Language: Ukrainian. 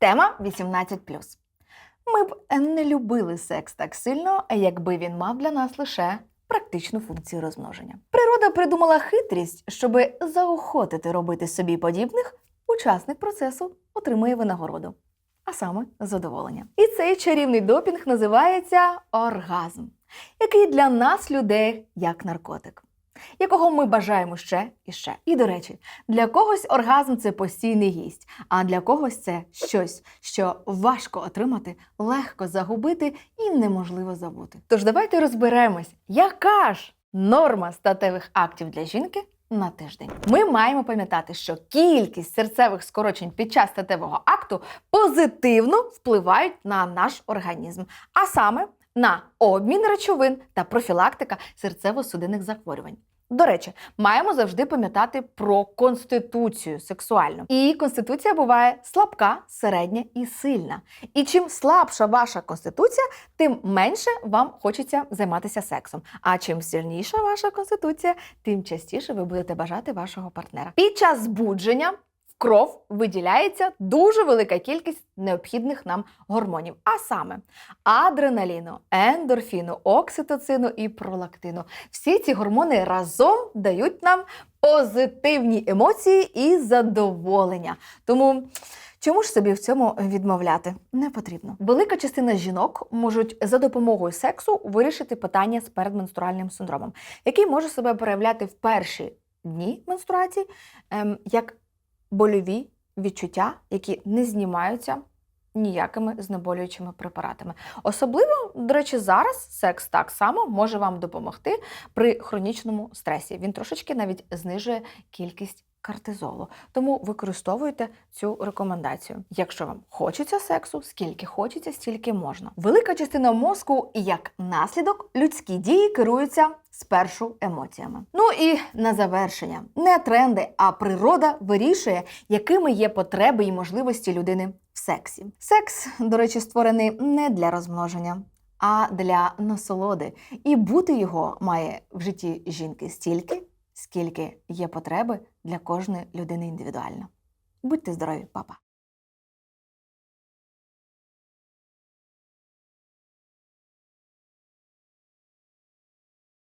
Тема 18. Ми б не любили секс так сильно, якби він мав для нас лише практичну функцію розмноження. Природа придумала хитрість, щоб заохотити робити собі подібних, учасник процесу отримує винагороду, а саме задоволення. І цей чарівний допінг називається оргазм, який для нас, людей, як наркотик. Якого ми бажаємо ще і ще. І до речі, для когось оргазм це постійний гість, а для когось це щось, що важко отримати, легко загубити і неможливо забути. Тож давайте розберемось, яка ж норма статевих актів для жінки на тиждень. Ми маємо пам'ятати, що кількість серцевих скорочень під час статевого акту позитивно впливають на наш організм, а саме на обмін речовин та профілактика серцево-судинних захворювань. До речі, маємо завжди пам'ятати про конституцію сексуальну. І конституція буває слабка, середня і сильна. І чим слабша ваша конституція, тим менше вам хочеться займатися сексом. А чим сильніша ваша конституція, тим частіше ви будете бажати вашого партнера. Під час збудження кров виділяється дуже велика кількість необхідних нам гормонів, а саме адреналіну, ендорфіну, окситоцину і пролактину. Всі ці гормони разом дають нам позитивні емоції і задоволення. Тому Чому ж собі в цьому відмовляти? Не потрібно. Велика частина жінок можуть за допомогою сексу вирішити питання з передменструальним синдромом, який може себе проявляти в перші дні менструації ем, як больові відчуття, які не знімаються ніякими знеболюючими препаратами. Особливо, до речі, зараз секс так само може вам допомогти при хронічному стресі. Він трошечки навіть знижує кількість кортизолу. Тому використовуйте цю рекомендацію. Якщо вам хочеться сексу, скільки хочеться, стільки можна. Велика частина мозку, як наслідок, людські дії керуються спершу емоціями. Ну і на завершення, не тренди, а природа вирішує, якими є потреби і можливості людини в сексі. Секс, до речі, створений не для розмноження. А для насолоди, і бути його має в житті жінки стільки, скільки є потреби для кожної людини індивідуально. Будьте здорові, папа!